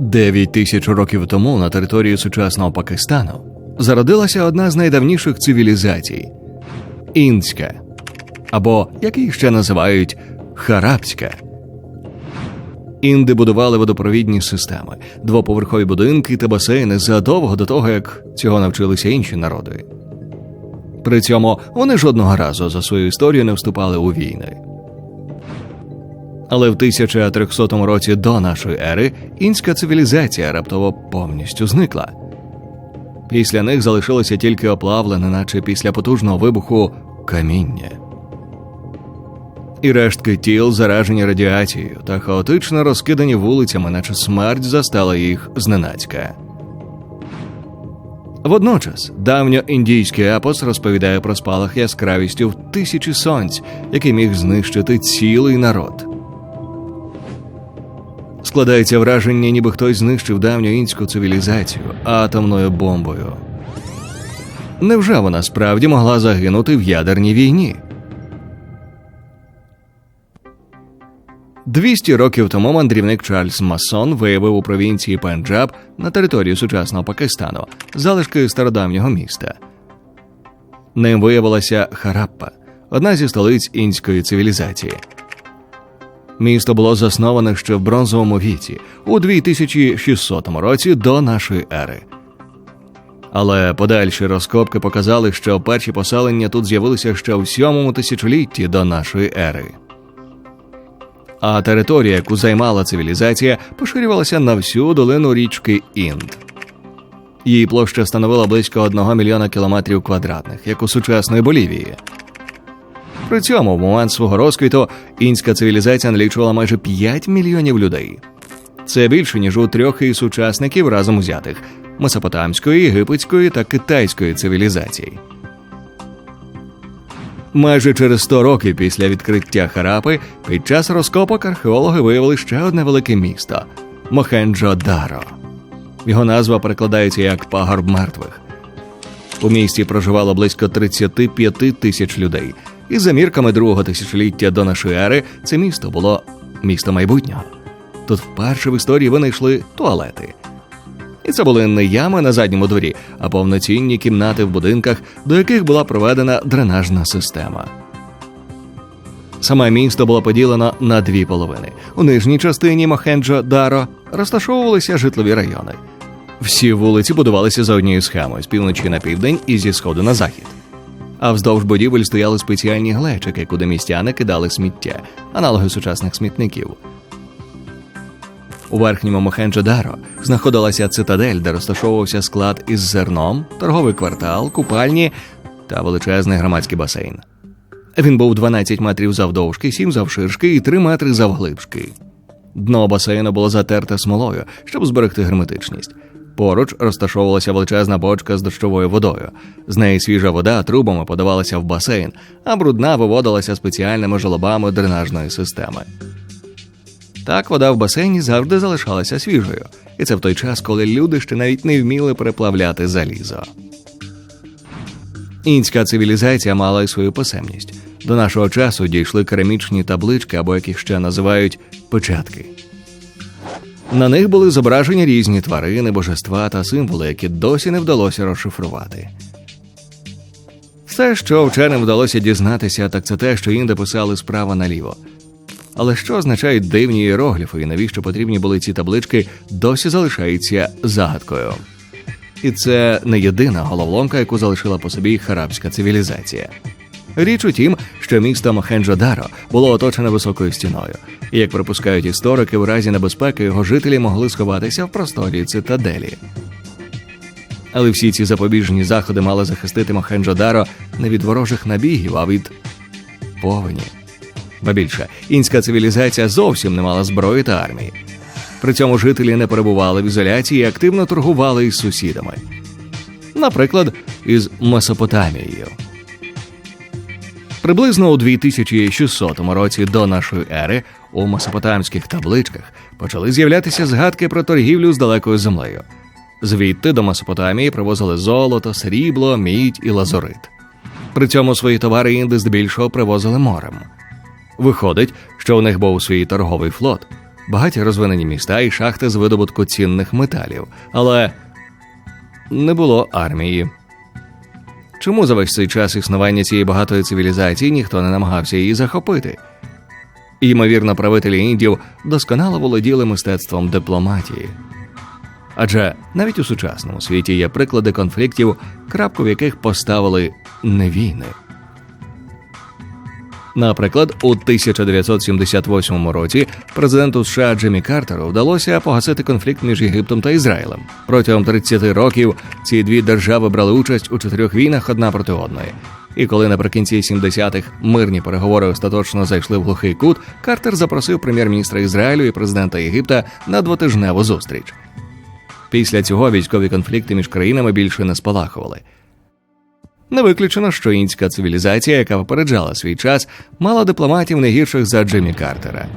Дев'ять тисяч років тому на території сучасного Пакистану зародилася одна з найдавніших цивілізацій інська, або як її ще називають харабська. Інди будували водопровідні системи, двоповерхові будинки та басейни задовго до того, як цього навчилися інші народи. При цьому вони жодного разу за свою історію не вступали у війни. Але в 1300 році до нашої ери інська цивілізація раптово повністю зникла. Після них залишилося тільки оплавлене, наче після потужного вибуху, каміння. І рештки тіл заражені радіацією та хаотично розкидані вулицями, наче смерть застала їх зненацька. Водночас давньоіндійський епос розповідає про спалах яскравістю в тисячі сонць, який міг знищити цілий народ. Складається враження, ніби хтось знищив давню інську цивілізацію атомною бомбою. Невже вона справді могла загинути в ядерній війні? 200 років тому мандрівник Чарльз Масон виявив у провінції Пенджаб на території сучасного Пакистану залишки стародавнього міста. Ним виявилася Хараппа, одна зі столиць інської цивілізації. Місто було засноване ще в бронзовому віці у 2600 році до нашої ери. Але подальші розкопки показали, що перші поселення тут з'явилися ще в сьомому тисячолітті до нашої ери. А територія, яку займала цивілізація, поширювалася на всю долину річки Інд. Її площа становила близько 1 мільйона кілометрів квадратних, як у сучасної Болівії. При цьому в момент свого розквіту інська цивілізація налічувала майже 5 мільйонів людей. Це більше ніж у трьох із сучасників разом узятих месопотамської, єгипетської та китайської цивілізацій. Майже через 100 років після відкриття Харапи під час розкопок археологи виявили ще одне велике місто Мохенджо-Даро. Його назва перекладається як пагорб мертвих. У місті проживало близько 35 тисяч людей, і за мірками другого тисячоліття до нашої ери це місто було місто майбутнього. Тут вперше в історії винайшли туалети. І це були не ями на задньому дворі, а повноцінні кімнати в будинках, до яких була проведена дренажна система. Саме місто було поділено на дві половини. У нижній частині Мохенджо Даро розташовувалися житлові райони. Всі вулиці будувалися за однією схемою з півночі на південь і зі сходу на захід. А вздовж будівель стояли спеціальні глечики, куди містяни кидали сміття, аналоги сучасних смітників. У верхньому Мохенджо-Даро знаходилася цитадель, де розташовувався склад із зерном, торговий квартал, купальні та величезний громадський басейн. Він був 12 метрів завдовжки, 7 завширшки і 3 метри завглибшки. Дно басейну було затерте смолою, щоб зберегти герметичність. Поруч розташовувалася величезна бочка з дощовою водою. З неї свіжа вода трубами подавалася в басейн, а брудна виводилася спеціальними жолобами дренажної системи. Так вода в басейні завжди залишалася свіжою, і це в той час, коли люди ще навіть не вміли переплавляти залізо. Інська цивілізація мала й свою писемність. До нашого часу дійшли керамічні таблички або як їх ще називають печатки. На них були зображені різні тварини, божества та символи, які досі не вдалося розшифрувати. Все, що вченим вдалося дізнатися, так це те, що інди писали справа наліво. Але що означають дивні іерогліфи і навіщо потрібні були ці таблички, досі залишається загадкою. І це не єдина головоломка, яку залишила по собі харабська цивілізація. Річ у тім, що місто Мохенджо-Даро було оточене високою стіною, і як припускають історики, в разі небезпеки його жителі могли сховатися в просторі цитаделі. Але всі ці запобіжні заходи мали захистити Мохенджо-Даро не від ворожих набігів, а від повені. Ба більше, інська цивілізація зовсім не мала зброї та армії. При цьому жителі не перебували в ізоляції і активно торгували із сусідами, наприклад, із Месопотамією. Приблизно у 2600 році до нашої ери у месопотамських табличках почали з'являтися згадки про торгівлю з далекою землею. Звідти до Месопотамії привозили золото, срібло, мідь і лазурит. При цьому свої товари інди здебільшого привозили морем. Виходить, що у них був свій торговий флот. багаті розвинені міста і шахти з видобутку цінних металів, але не було армії. Чому за весь цей час існування цієї багатої цивілізації ніхто не намагався її захопити? Ймовірно, правителі індів досконало володіли мистецтвом дипломатії. Адже навіть у сучасному світі є приклади конфліктів, крапку в яких поставили не війни. Наприклад, у 1978 році президенту США Джиммі Картеру вдалося погасити конфлікт між Єгиптом та Ізраїлем. Протягом 30 років ці дві держави брали участь у чотирьох війнах одна проти одної. І коли наприкінці 70-х мирні переговори остаточно зайшли в глухий кут, Картер запросив прем'єр-міністра Ізраїлю і президента Єгипта на двотижневу зустріч. Після цього військові конфлікти між країнами більше не спалахували. Не виключено, що інська цивілізація, яка випереджала свій час, мала дипломатів не гірших за Джиммі Картера.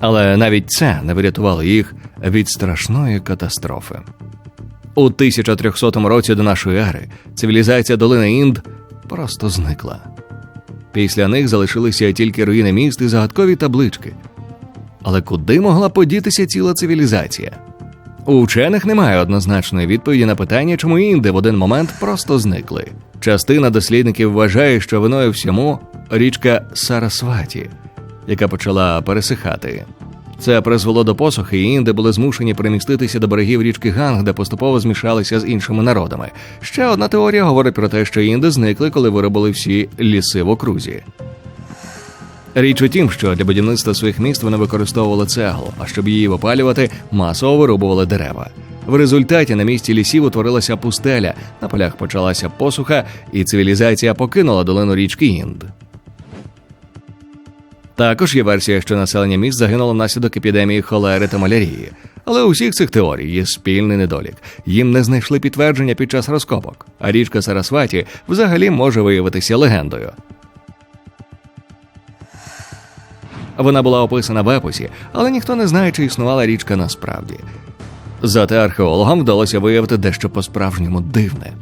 Але навіть це не врятувало їх від страшної катастрофи. У 1300 році до нашої ери цивілізація долини Інд просто зникла. Після них залишилися тільки руїни міст і загадкові таблички. Але куди могла подітися ціла цивілізація? У вчених немає однозначної відповіді на питання, чому інди в один момент просто зникли. Частина дослідників вважає, що виною всьому річка Сарасваті, яка почала пересихати. Це призвело до посухи, і інди були змушені переміститися до берегів річки Ганг, де поступово змішалися з іншими народами. Ще одна теорія говорить про те, що інди зникли, коли виробили всі ліси в окрузі. Річ у тім, що для будівництва своїх міст вони використовували цеглу, а щоб її опалювати, масово вирубували дерева. В результаті на місці лісів утворилася пустеля, на полях почалася посуха, і цивілізація покинула долину річки Інд. Також є версія, що населення міст загинуло внаслідок епідемії холери та малярії. Але у всіх цих теорій є спільний недолік. Їм не знайшли підтвердження під час розкопок, а річка Сарасваті взагалі може виявитися легендою. Вона була описана в епосі, але ніхто не знає, чи існувала річка насправді. Зате археологам вдалося виявити дещо по-справжньому дивне.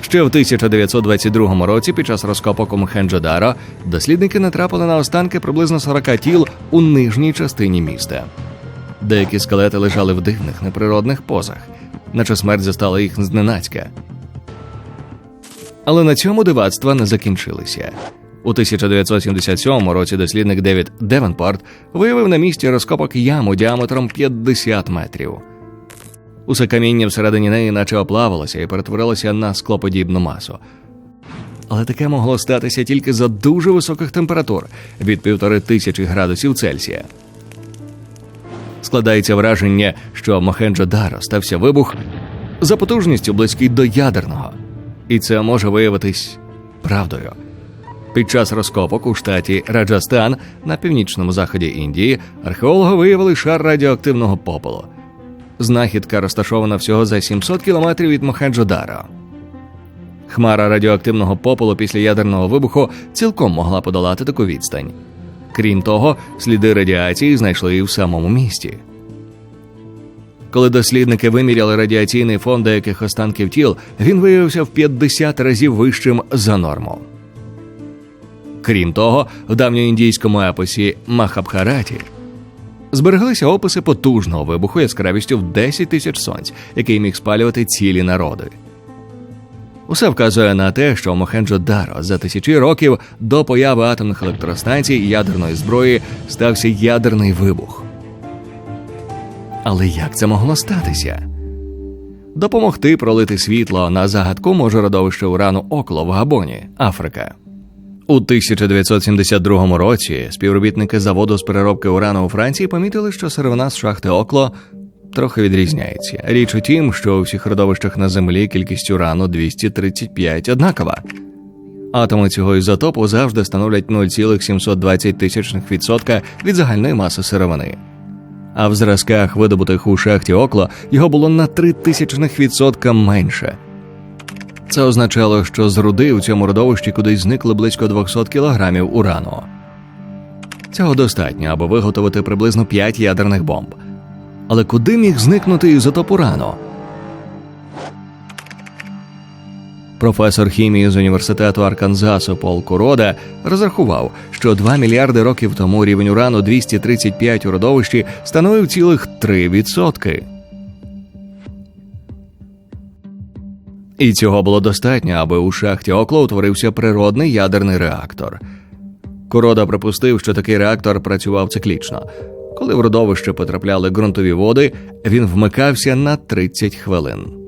Ще в 1922 році, під час розкопок у Мхенджодаро, дослідники натрапили на останки приблизно 40 тіл у нижній частині міста. Деякі скелети лежали в дивних неприродних позах, наче смерть застала їх зненацька. Але на цьому дивацтва не закінчилися. У 1977 році дослідник Девід Девенпорт виявив на місці розкопок яму діаметром 50 метрів. Усе каміння всередині неї наче оплавилося і перетворилося на склоподібну масу. Але таке могло статися тільки за дуже високих температур від півтори тисячі градусів Цельсія. Складається враження, що Мохенджо-Даро стався вибух за потужністю близький до ядерного, і це може виявитись правдою. Під час розкопок у штаті Раджастан на північному заході Індії археологи виявили шар радіоактивного попелу. Знахідка розташована всього за 700 кілометрів від Мохенджо-Даро. Хмара радіоактивного попелу після ядерного вибуху цілком могла подолати таку відстань. Крім того, сліди радіації знайшли і в самому місті. Коли дослідники виміряли радіаційний фон деяких останків тіл, він виявився в 50 разів вищим за норму. Крім того, в давньоіндійському епосі Махабхараті збереглися описи потужного вибуху яскравістю в 10 тисяч сонць, який міг спалювати цілі народи. Усе вказує на те, що Мохенджо-Даро за тисячі років до появи атомних електростанцій ядерної зброї стався ядерний вибух. Але як це могло статися? Допомогти пролити світло на загадку може родовище урану Окло в Габоні, Африка. У 1972 році співробітники заводу з переробки урану у Франції помітили, що сировина з шахти Окло трохи відрізняється. Річ у тім, що у всіх родовищах на землі кількість урану 235 однакова. Атоми цього ізотопу завжди становлять 0,720 тисячних відсотка від загальної маси сировини. А в зразках, видобутих у шахті Окло, його було на 3 тисячних відсотка менше. Це означало, що з руди у цьому родовищі кудись зникли близько 200 кілограмів урану. Цього достатньо, аби виготовити приблизно 5 ядерних бомб. Але куди міг зникнути ізотоп урану? Професор хімії з університету Арканзасу Пол Курода розрахував, що 2 мільярди років тому рівень урану 235 у родовищі становив цілих 3%. І цього було достатньо, аби у шахті Окло утворився природний ядерний реактор. Курода припустив, що такий реактор працював циклічно. Коли в родовище потрапляли ґрунтові води, він вмикався на 30 хвилин.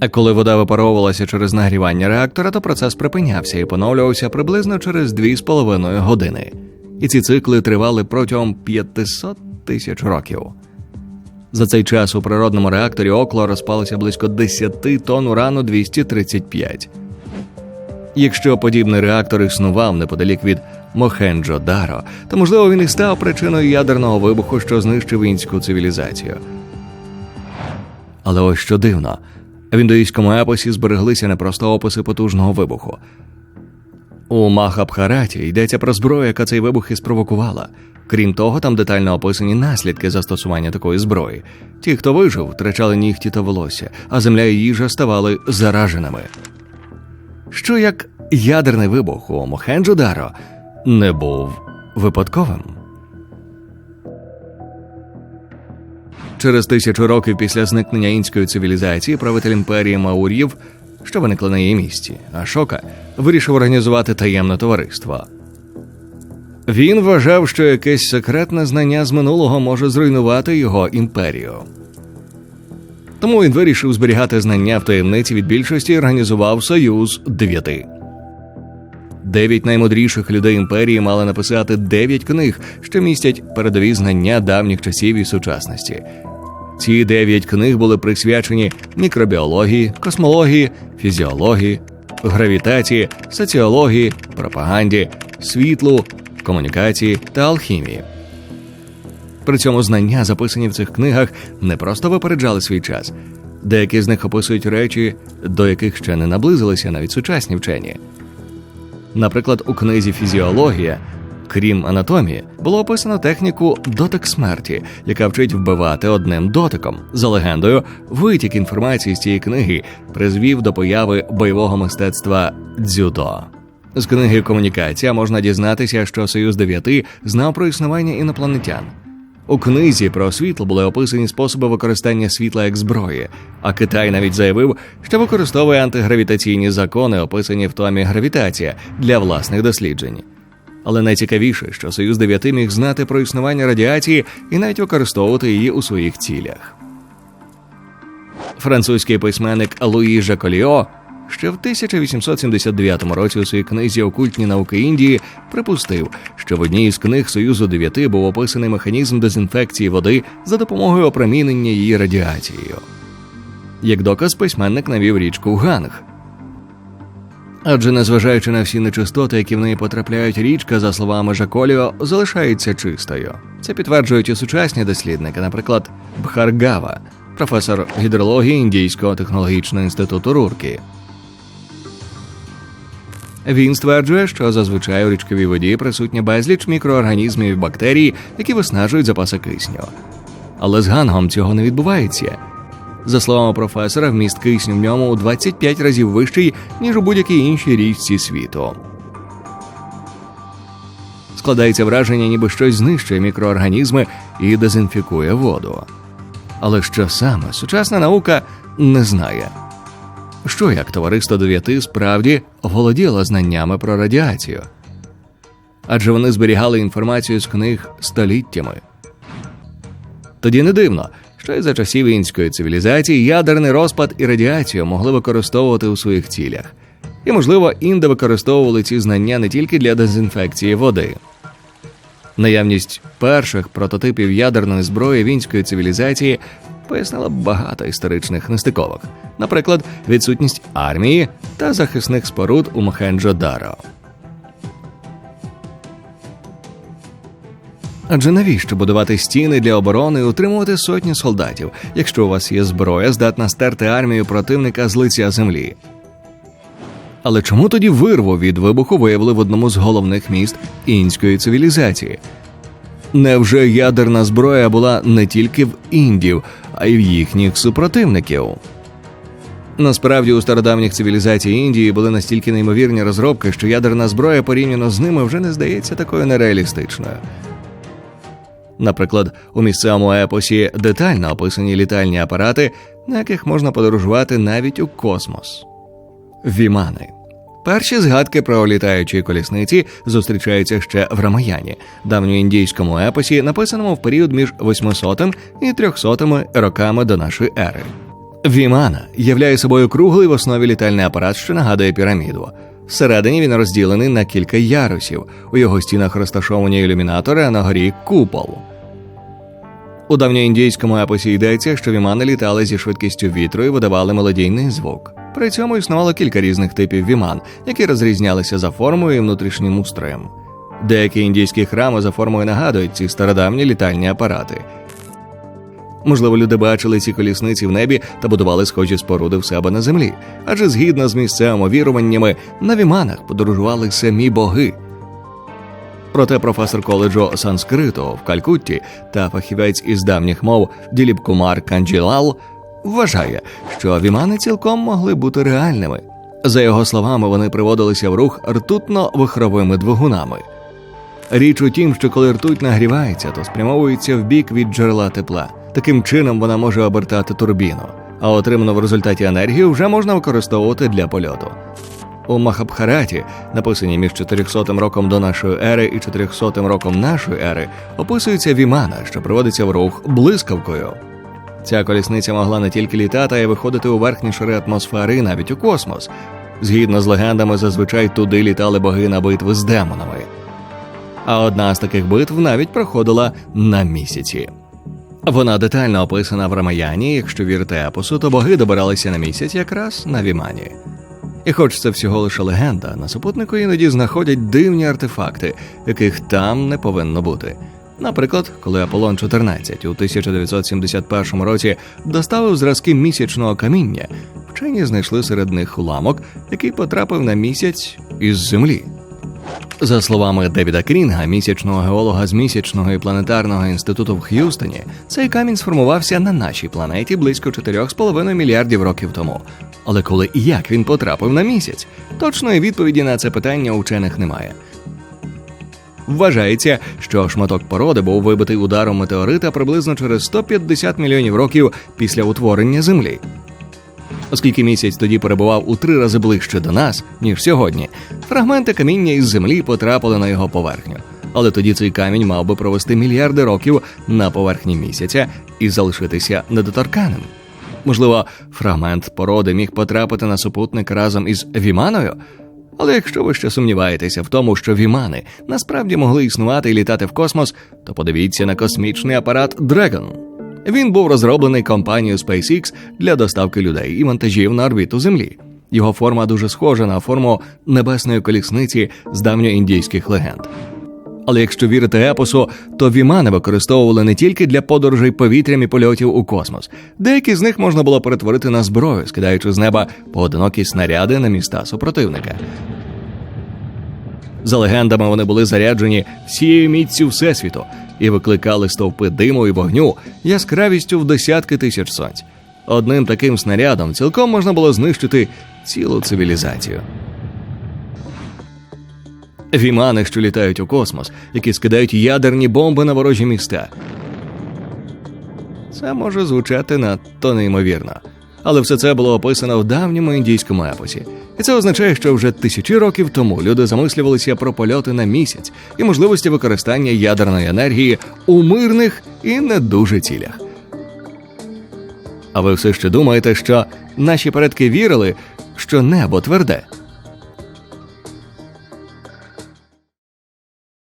А коли вода випаровувалася через нагрівання реактора, то процес припинявся і поновлювався приблизно через 2,5 години. І ці цикли тривали протягом 500 тисяч років. За цей час у природному реакторі Окло розпалося близько 10 тонн урану 235. Якщо подібний реактор існував неподалік від Мохенджо-Даро, то можливо він і став причиною ядерного вибуху, що знищив інську цивілізацію. Але ось що дивно, в індуїзькому епосі збереглися не просто описи потужного вибуху. У Махабхараті йдеться про зброю, яка цей вибух і спровокувала. Крім того, там детально описані наслідки застосування такої зброї. Ті, хто вижив, втрачали нігті та волосся, а земля і їжа ставали зараженими. Що як ядерний вибух у Мохенджо-Даро не був випадковим. Через тисячу років після зникнення інської цивілізації правитель імперії Маурів, що виникла на її місці, Ашока, вирішив організувати таємне товариство. Він вважав, що якесь секретне знання з минулого може зруйнувати його імперію. Тому він вирішив зберігати знання в таємниці від більшості і організував Союз дев'яти. Дев'ять наймудріших людей імперії мали написати дев'ять книг, що містять передові знання давніх часів і сучасності. Ці дев'ять книг були присвячені мікробіології, космології, фізіології, гравітації, соціології, пропаганді, світлу, комунікації та алхімії. При цьому знання, записані в цих книгах, не просто випереджали свій час. Деякі з них описують речі, до яких ще не наблизилися навіть сучасні вчені. Наприклад, у книзі Фізіологія, крім анатомії, було описано техніку дотик смерті, яка вчить вбивати одним дотиком. За легендою, витік інформації з цієї книги призвів до появи бойового мистецтва дзюдо. З книги Комунікація можна дізнатися, що Союз дев'яти знав про існування інопланетян. У книзі про світло були описані способи використання світла як зброї, а Китай навіть заявив, що використовує антигравітаційні закони, описані в томі Гравітація для власних досліджень. Але найцікавіше, що Союз дев'яти міг знати про існування радіації і навіть використовувати її у своїх цілях. Французький письменник Луї Жаколіо ще в 1879 році у своїй книзі Окультні науки Індії припустив, що в одній із книг Союзу дев'яти був описаний механізм дезінфекції води за допомогою опромінення її радіацією. Як доказ, письменник навів річку Ганг. Адже, незважаючи на всі нечистоти, які в неї потрапляють, річка, за словами Жаколіо, залишається чистою. Це підтверджують і сучасні дослідники, наприклад, Бхаргава, професор гідрології Індійського технологічного інституту Руркі. Він стверджує, що зазвичай у річковій воді присутня безліч мікроорганізмів і бактерій, які виснажують запаси кисню. Але з гангом цього не відбувається. За словами професора, вміст кисню в ньому у 25 разів вищий, ніж у будь-якій іншій річці світу. Складається враження, ніби щось знищує мікроорганізми і дезінфікує воду. Але що саме сучасна наука не знає. Що як товариство дев'яти справді володіло знаннями про радіацію? Адже вони зберігали інформацію з книг століттями. Тоді не дивно, що й за часів інської цивілізації ядерний розпад і радіацію могли використовувати у своїх цілях. І, можливо, інди використовували ці знання не тільки для дезінфекції води. Наявність перших прототипів ядерної зброї вінської цивілізації пояснила багато історичних нестиковок, наприклад, відсутність армії та захисних споруд у Мохенджо-Даро. Адже навіщо будувати стіни для оборони і утримувати сотні солдатів, якщо у вас є зброя, здатна стерти армію противника з лиця землі? Але чому тоді вирву від вибуху виявили в одному з головних міст інської цивілізації? Невже ядерна зброя була не тільки в індів, а й в їхніх супротивників? Насправді у стародавніх цивілізацій Індії були настільки неймовірні розробки, що ядерна зброя порівняно з ними вже не здається такою нереалістичною. Наприклад, у місцевому епосі детально описані літальні апарати, на яких можна подорожувати навіть у космос. Вімани. Перші згадки про літаючі колісниці зустрічаються ще в Рамаяні, давньоіндійському епосі, написаному в період між 800 і 300 роками до нашої ери. Вімана являє собою круглий в основі літальний апарат, що нагадує піраміду. Всередині він розділений на кілька ярусів. У його стінах розташовані ілюмінатори, а на горі купол. У давньоіндійському епосі йдеться, що вімани літали зі швидкістю вітру і видавали мелодійний звук. При цьому існувало кілька різних типів віман, які розрізнялися за формою і внутрішнім устроєм. Деякі індійські храми за формою нагадують ці стародавні літальні апарати. Можливо, люди бачили ці колісниці в небі та будували схожі споруди в себе на землі, адже згідно з місцевими віруваннями, на віманах подорожували самі боги. Проте професор коледжу санскриту в Калькутті та фахівець із давніх мов Діліп Кумар Канджілал вважає, що вімани цілком могли бути реальними. За його словами, вони приводилися в рух ртутно-вихровими двигунами. Річ у тім, що коли ртуть нагрівається, то спрямовується в бік від джерела тепла. Таким чином вона може обертати турбіну, а отриману в результаті енергію вже можна використовувати для польоту. У Махабхараті, написаній між 400 роком до нашої ери і 400 роком нашої ери, описується вімана, що приводиться в рух блискавкою. Ця колісниця могла не тільки літати, а й виходити у верхні шари атмосфери, навіть у космос. Згідно з легендами, зазвичай туди літали боги на битви з демонами. А одна з таких битв навіть проходила на місяці. Вона детально описана в Рамаяні. Якщо вірити епосу, то боги добиралися на місяць якраз на Вімані. І хоч це всього лише легенда, на супутнику іноді знаходять дивні артефакти, яких там не повинно бути. Наприклад, коли Аполлон 14 у 1971 році доставив зразки місячного каміння, вчені знайшли серед них уламок, який потрапив на місяць із землі. За словами Девіда Крінга, місячного геолога з місячного і планетарного інституту в Х'юстоні, цей камінь сформувався на нашій планеті близько 4,5 мільярдів років тому. Але коли і як він потрапив на місяць, точної відповіді на це питання у вчених немає. Вважається, що шматок породи був вибитий ударом метеорита приблизно через 150 мільйонів років після утворення Землі. Оскільки місяць тоді перебував у три рази ближче до нас, ніж сьогодні, фрагменти каміння із землі потрапили на його поверхню. Але тоді цей камінь мав би провести мільярди років на поверхні місяця і залишитися недоторканим. Можливо, фрагмент породи міг потрапити на супутник разом із Віманою. Але якщо ви ще сумніваєтеся в тому, що вімани насправді могли існувати і літати в космос, то подивіться на космічний апарат Dragon. Він був розроблений компанією SpaceX для доставки людей і вантажів на орбіту Землі. Його форма дуже схожа на форму небесної колісниці з давньоіндійських легенд. Але якщо вірити епосу, то вімани використовували не тільки для подорожей повітрям і польотів у космос. Деякі з них можна було перетворити на зброю, скидаючи з неба поодинокі снаряди на міста супротивника. За легендами, вони були заряджені всією міццю всесвіту і викликали стовпи диму і вогню яскравістю в десятки тисяч сонць. Одним таким снарядом цілком можна було знищити цілу цивілізацію. Вімани, що літають у космос, які скидають ядерні бомби на ворожі міста. Це може звучати надто неймовірно. Але все це було описано в давньому індійському епосі. І це означає, що вже тисячі років тому люди замислювалися про польоти на місяць і можливості використання ядерної енергії у мирних і не дуже цілях. А ви все ще думаєте, що наші предки вірили, що небо тверде?